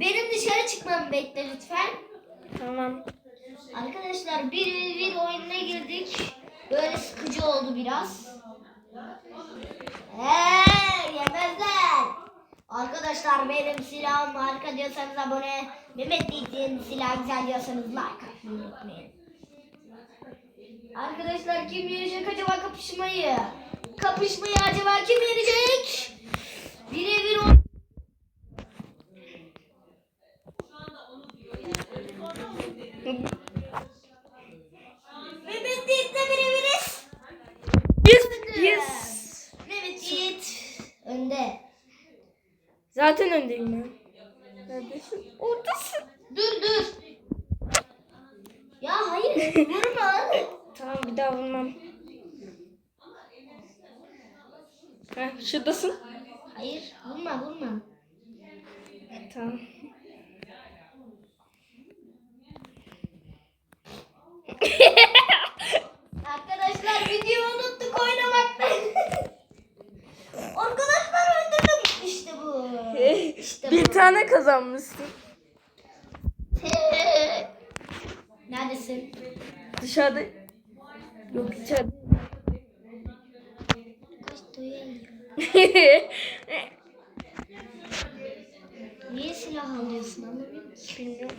benim dışarı çıkmamı bekle lütfen. Tamam. Arkadaşlar bir bir oyununa girdik. Böyle sıkıcı oldu biraz. Eee yemezler. Arkadaşlar benim silahım harika diyorsanız abone. Mehmet Yiğit'in silahı güzel diyorsanız like atmayı unutmayın. Arkadaşlar kim yenecek acaba kapışmayı? Kapışmayı acaba kim yenecek? Birebir oyun. Mehmet Yiğit'le birebiriz. Yes. Yes. Mehmet Yiğit önde. Zaten öndeyim ben. Neredesin? Oradasın. Dur dur. Ya hayır vurma. Tamam bir daha vurmam. Heh, şuradasın. Hayır vurma vurma. Tamam. Arkadaşlar videoyu unuttuk oynamaktan. Arkadaşlar öldürdüm. İşte bu. İşte bir bu. tane kazanmışsın. Neredesin? Dışarıda. Yok içeride. Niye silah alıyorsun anlamıyorum. Bilmiyorum.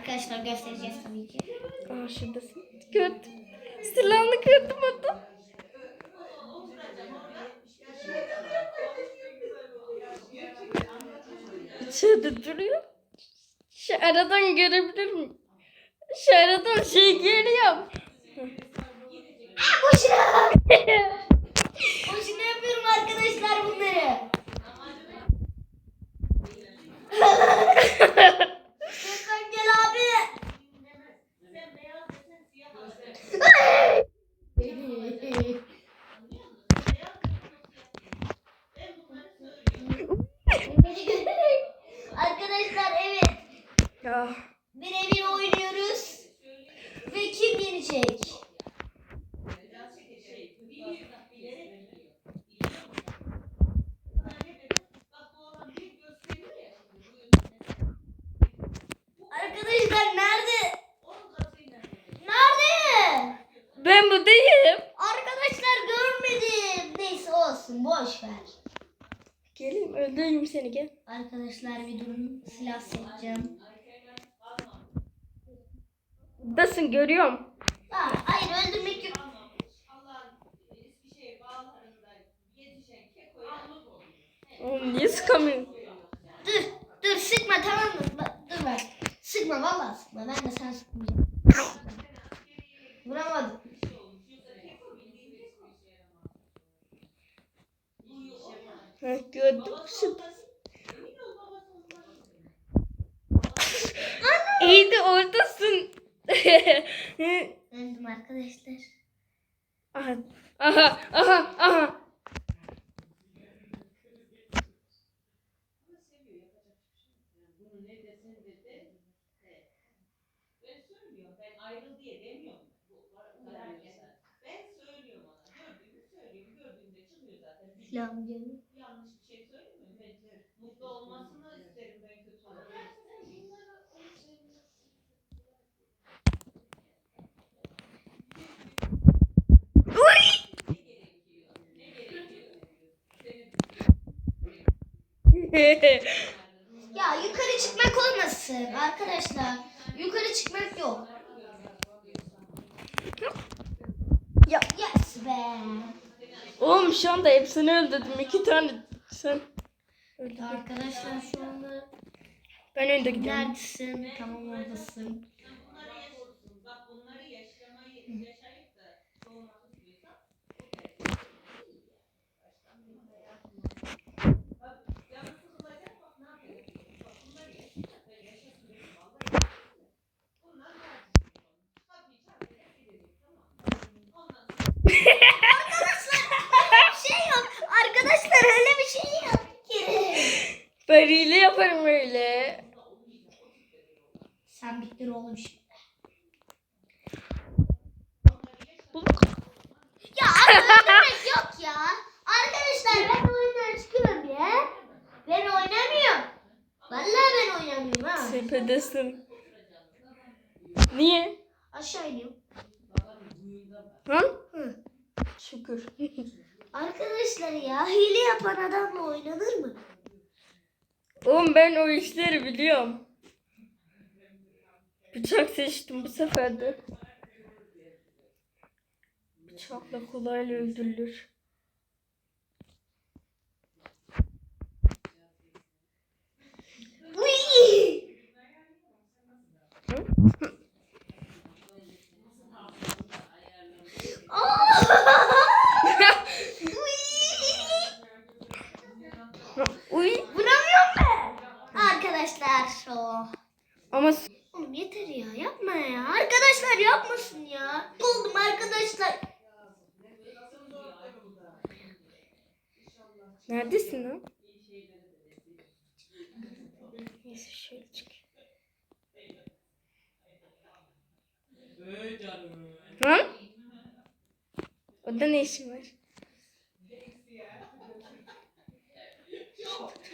Arkadaşlar göstereceğiz tabii ki. Aa şuradasın. Gördüm. Silahını gördüm orada. İçeride duruyor. Şu aradan görebilir miyim? Şu aradan şey görüyorum. Boşuna. Boşuna yapıyorum arkadaşlar bunları. Lütfen gel abi. Arkadaşlar evet. ya. Birebir oynuyoruz. Ve kim yenecek? Arkadaşlar nerede? Nerede? Ben buradayım. Arkadaşlar görmedim. Boş ver. Geleyim öldüreyim seni gel. Arkadaşlar bir durun. Silah seçeceğim. Buradasın görüyorum. Aa, hayır öldürmek yok. Oğlum niye sıkamıyorum? Dur dur sıkma tamam mı? Dur bak. Sıkma vallahi sıkma. Ben de sen sıkmayacağım. Vuramadım. Ha, gördüm şurada. İyi de oradasın. Öldüm arkadaşlar. aha, aha, aha, aha. Ben söylüyorum. Ben ayrıl diye demiyorum. Bu var- bu kadar mesela. Ben söylüyorum ona. Gördüğümü söylüyorum. Gördüğümde çıkıyor zaten. Bir Silahım geliyor. yanlış bir şey söylemiyorum. Mutlu olmasını isterim ben kötü. Ya yukarı çıkmak olmasın arkadaşlar. Yukarı çıkmak yok. ya, Yes be. oğlum şu anda hepsini öldürdüm. İki tane sen. öldürdün. Arkadaşlar şu anda Ben önde gidiyorum. neredesin? Tamam oradasın. Ondan sonra bir şey yok. Arkadaşlar öyle bir şey yok Böyle yaparım böyle. Sen bittin oğlum şimdi. Ya öldürmek yok ya. Arkadaşlar ben oyundan çıkıyorum ya. Ben oynamıyorum. Vallahi ben oynamıyorum ha. Sepedesin. Niye? Aşağı ineyim. Hı? Hı. Şükür. Arkadaşlar ya hile yapan adamla oynanır mı? Oğlum ben o işleri biliyorum. Bıçak seçtim bu sefer de. Bıçakla kolayla öldürülür. Uy! Aa! Uy! Uy. Vuramıyorum ben. Arkadaşlar o. Ama s- Oğlum yeter ya yapma ya. Arkadaşlar yapmasın ya. Oldum arkadaşlar. neredesin lan? Neyse şöyle çık. Lan? Orada ne işin var?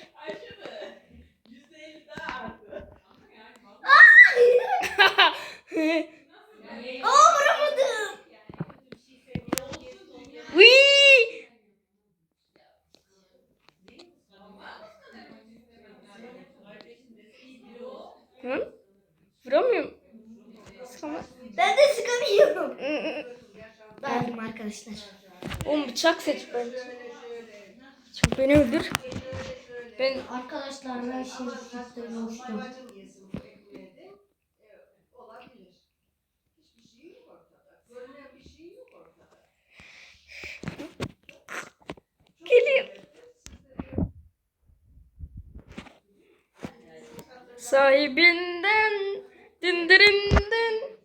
Ayşe Yüzde elli daha arttı. Ama yani Aa vuramadım. Uy! Hı? Vuramıyorum. Sana. Ben de sıkamıyorum. Verdim arkadaşlar. Oğlum bıçak seç bence. Çok beni öldür. Ben Arkadaşlar ben sistemi uçtum. Babacım yesin bu ekmeği. Olabilir. Hiçbir şey yok ortada. Görünen bir şey yok ortada. geliyor. Sahibinden dindirinden.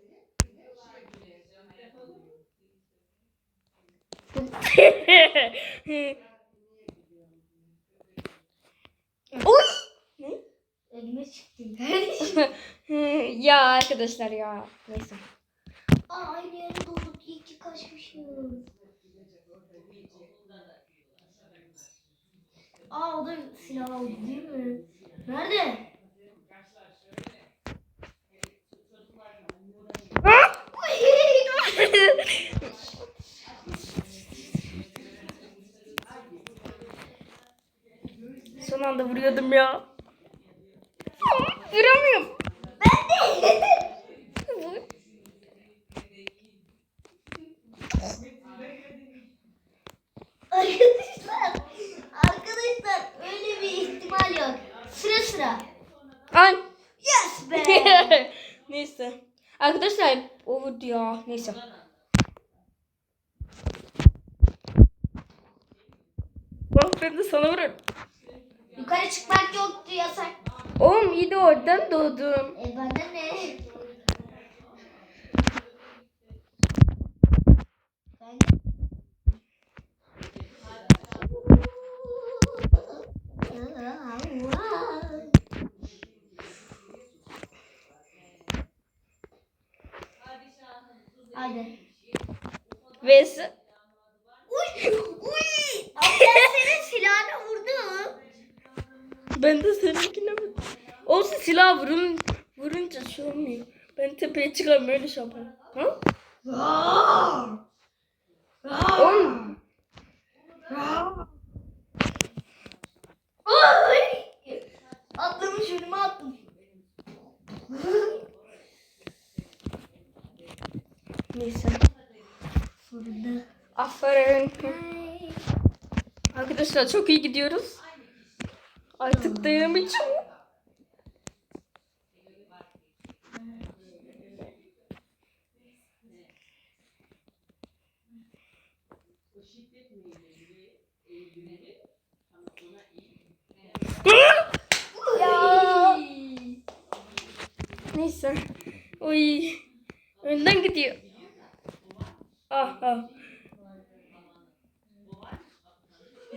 Oy! Elime çıktı ya arkadaşlar ya. Neyse. Aa aynı yere dolduk. İyi ki kaçmışım. Aa o da silah aldı değil mi? Nerede? Anda vuruyordum ya. Vuramıyorum. Ben de. Arkadaşlar, arkadaşlar öyle bir ihtimal yok. Sıra sıra. Ay. Yes be. Neyse. Arkadaşlar o vurdu ya. Neyse. Bak ben de sana vururum. Yukarı çıkmak yoktu yasak. Oğlum iyi de oradan doğdum. E bende ne? Hadi. Ve vurun, vurunca şey olmuyor. Ben tepeye çıkarım öyle şey yaparım. Ha? Oğlum. Ay! Atlamış önüme attım. Neyse. Sonunda. Aferin. Arkadaşlar çok iyi gidiyoruz. Artık dayanamayacağım. Ya. Neyse. Oy. Önden gidiyor. Ah ah.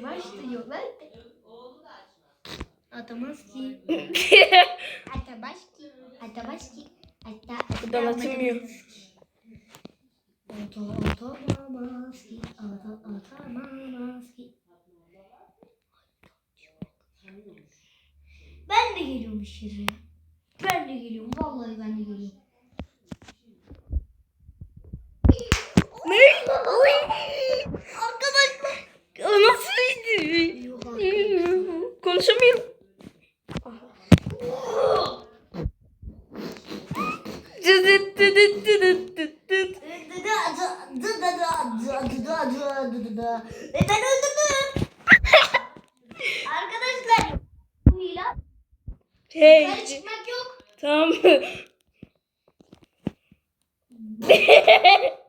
Başlıyor ben de. Atamaz ki. Atamaz ki. Atamaz ki. Ata, Buradan. Ben de geliyorum şuraya. Ben de geliyorum. Vallahi ben de geliyorum. Ne? Oy! Arkadaşlar. O nasılydı? Yok Konuşamıyorum. Ve ben öldürdüm. Arkadaşlar. Bu hile. Hey. Yukarı çıkmak yok. Tamam.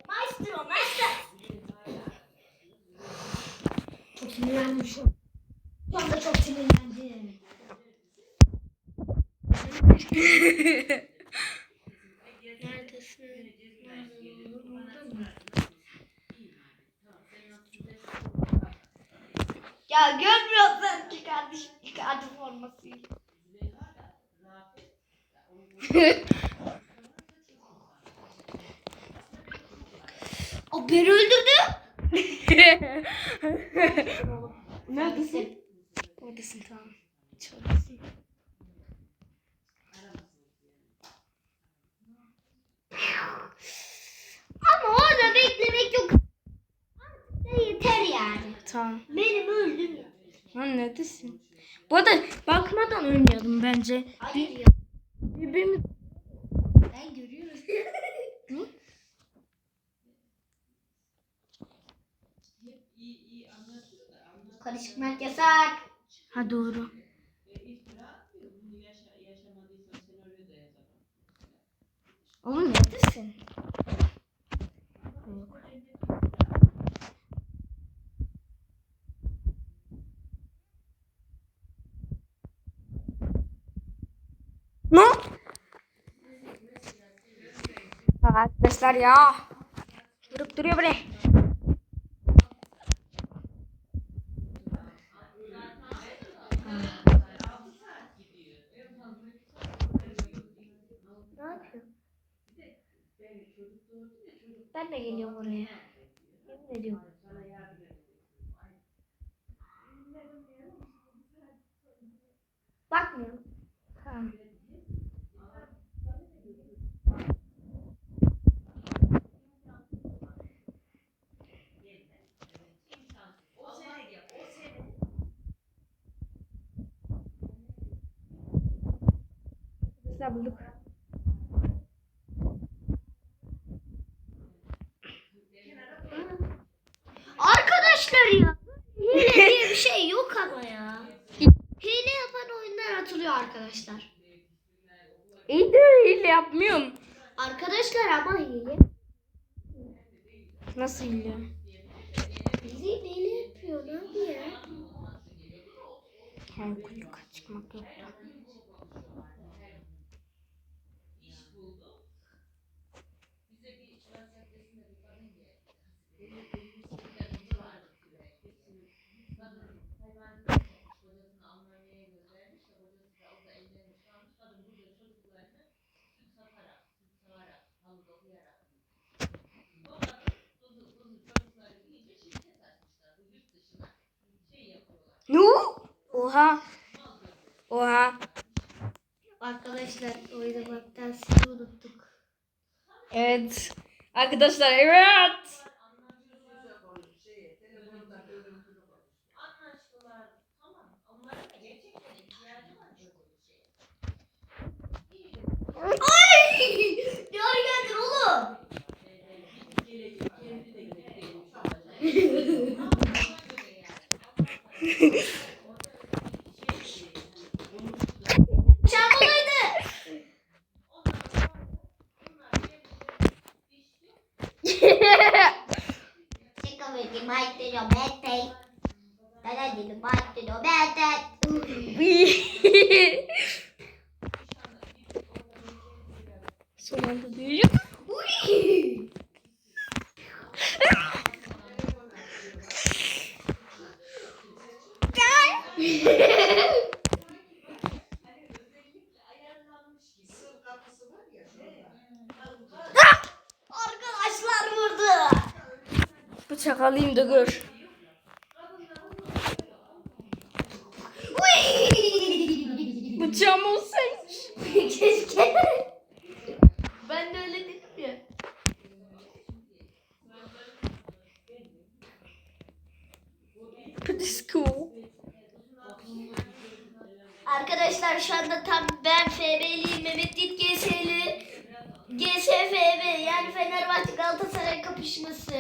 Çok sinirlendim şu an. Şu anda çok sinirlendim. Neredesin? Ya görmüyorsun ki kardeşim çıkardı formasıyla. Beni öldürdü. Neredesin? Oradasın tamam. Çalıyorsun. Ama orada beklemek yok. Yeter yani. Tamam. Benim öldüm ya. Lan neredesin? Bu arada bakmadan oynayalım bence. Hayır ya. Birbirimiz... Ben görüyorum. Hı? Yukarı çıkmak yasak. Ha doğru. Oğlum neredesin? Ne? Arkadaşlar ya. Durup duruyor bre. Ben de geliyorum oraya. Yemin ediyorum. Bakmıyorum. Tamam. Arkadaşlar bulduk. Arkadaşlar ya. Hile diye bir şey yok ama ya. Hile yapan oyundan atılıyor arkadaşlar. İyi de öyle yapmıyorum. Arkadaşlar ama hile. Nasıl hile? Bizi hile yapıyor. Ne yapıyor? Hem kulüka çıkmak yoktu. Nu? Oha. Oha. Arkadaşlar oynamaktan sizi unuttuk. Evet. Arkadaşlar evet. Ay! Ne ara geldin oğlum? yani. Çarpılıydı. Chicka perché mai te lo mette. Dai, di mai te lo mette. Son anda değil. Uy! Çakalıyım da gör. Bıçağım olsaymış. Keşke. Ben de öyle dedim ya. Pretty cool. Arkadaşlar şu anda tam ben FB'liyim. Mehmet Dit GS'li. GSFB yani Fenerbahçe Galatasaray kapışması.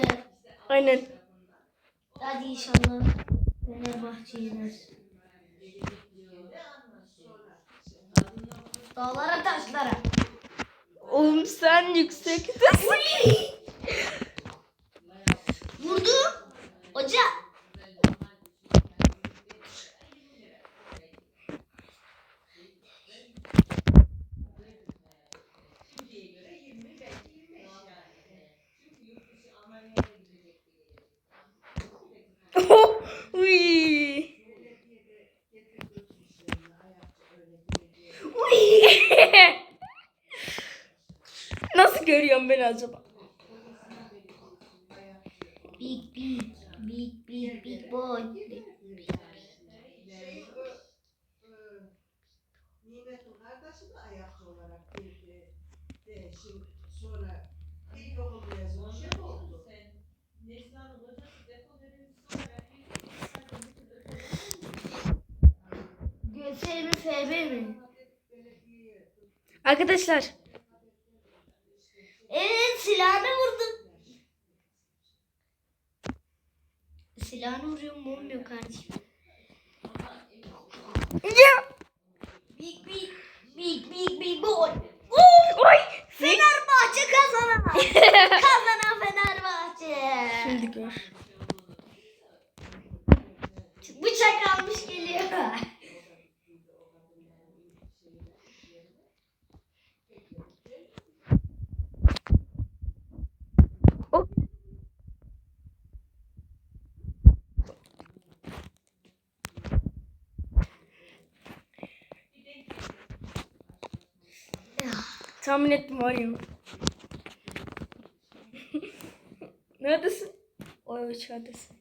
Aynen. Hadi inşallah Fenerbahçe yener. Dağlara taşlara. Oğlum sen yüksektesin. Görüyorsun beni acaba? Big big big big big boy. Nimet'in kardeşi de ayakçı olarak girdi. De, şimdi sonra ilkokul mezunu şey oldu. GS mi FB mi? Arkadaşlar Evet silahını vurdum. Silahını vuruyor mu olmuyor kardeşim? ya Big big big big big boy. Oo! oy Fenerbahçe kazanan. kazanan Fenerbahçe. Şimdi gör. Bıçak almış geliyor. Tahmin ettim ya. Neredesin? O içeridesin.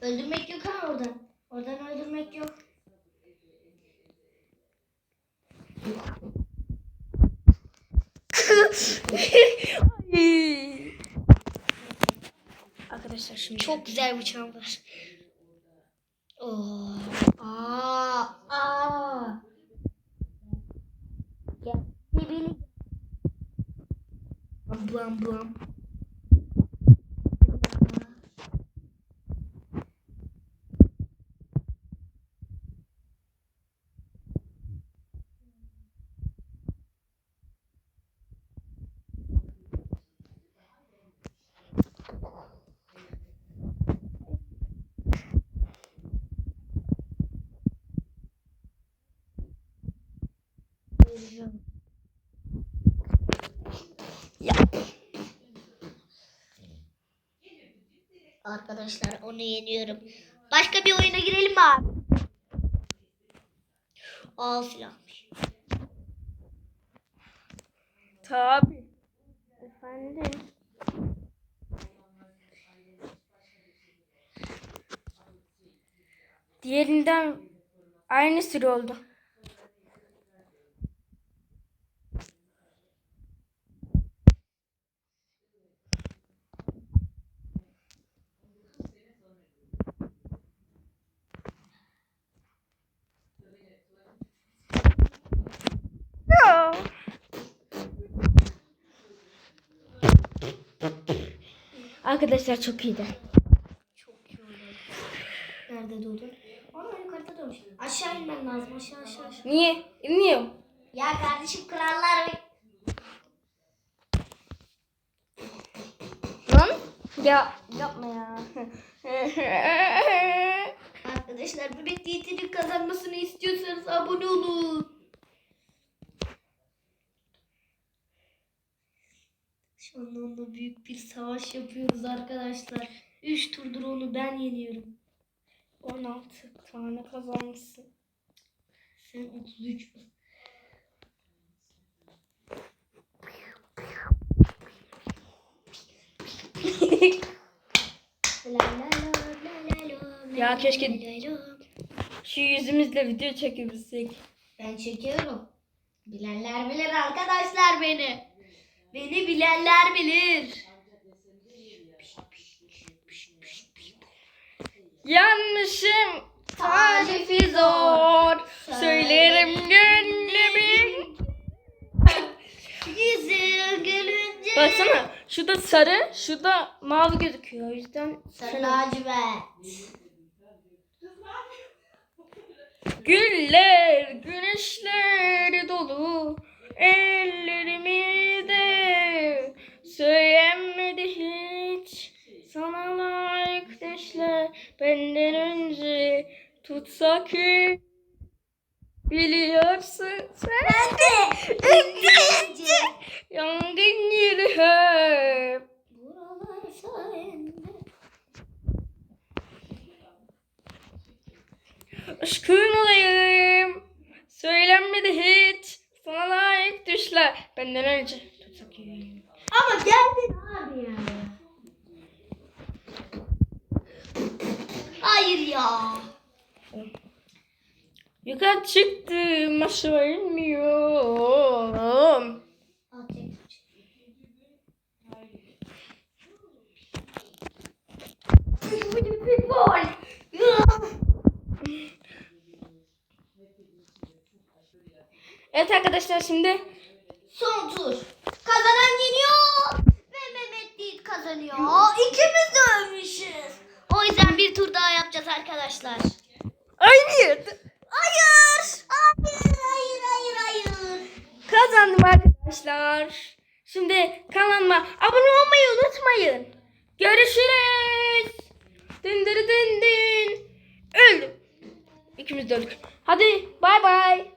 Öldürmek yok ha oradan. Oradan öldürmek yok. Arkadaşlar şimdi Çok güzel bıçağım var. Oo. Aa, aa. Gel. Ne beni. blam blam. Arkadaşlar onu yeniyorum. Başka bir oyuna girelim mi abi? Al silahmış. Tabi. Efendim. Diğerinden aynı süre oldu. Ya. Arkadaşlar çok iyiydi. Çok iyi oldu. Nerede doğdun? Ama yukarıda doğmuş. Aşağı inmen lazım. Aşağı aşağı aşağı. Niye? İnmiyorum. Ya kardeşim krallar Lan? Ya yapma ya. Arkadaşlar bebek diyetinin kazanmasını istiyorsanız abone olun. Onunla büyük bir savaş yapıyoruz arkadaşlar. 3 turdur onu ben yeniyorum. 16 tane kazanmışsın. Sen 33. La la la la la la Ya keşke-. Şu yüzümüzle video çekebilsek. Ben çekiyorum. Bilenler bilir arkadaşlar beni. Beni bilenler bilir. Yanlışım tarifi zor. Söylerim gönlümün. Yüzün gülünce. Baksana şurada sarı, şurada mavi gözüküyor. O yüzden sarı lacivert. Güller, güneşler dolu ellerimi de söylenmedi hiç sana layık düşler benden önce tutsak ki biliyorsun sen Önce. yangın yeri hep Buralar sayende. Aşkın olayım. Söylenmedi hiç. Sana layık düşler. Benden önce. Tutsak iyi. Ama geldin abi ya. Hayır ya. Yukarı çıktım aşağı inmiyorum. Al, çek, çek. Big boy. Evet arkadaşlar şimdi Son tur. Kazanan yeniyor. Ve Mehmet değil kazanıyor. İkimiz de ölmüşüz. O yüzden bir tur daha yapacağız arkadaşlar. yerde Hayır. Hayır, hayır, hayır, hayır. kazandım arkadaşlar. Şimdi kanalıma abone olmayı unutmayın. Görüşürüz. Dın dın dın dın. Öldüm. İkimiz de öldük. Hadi bay bay.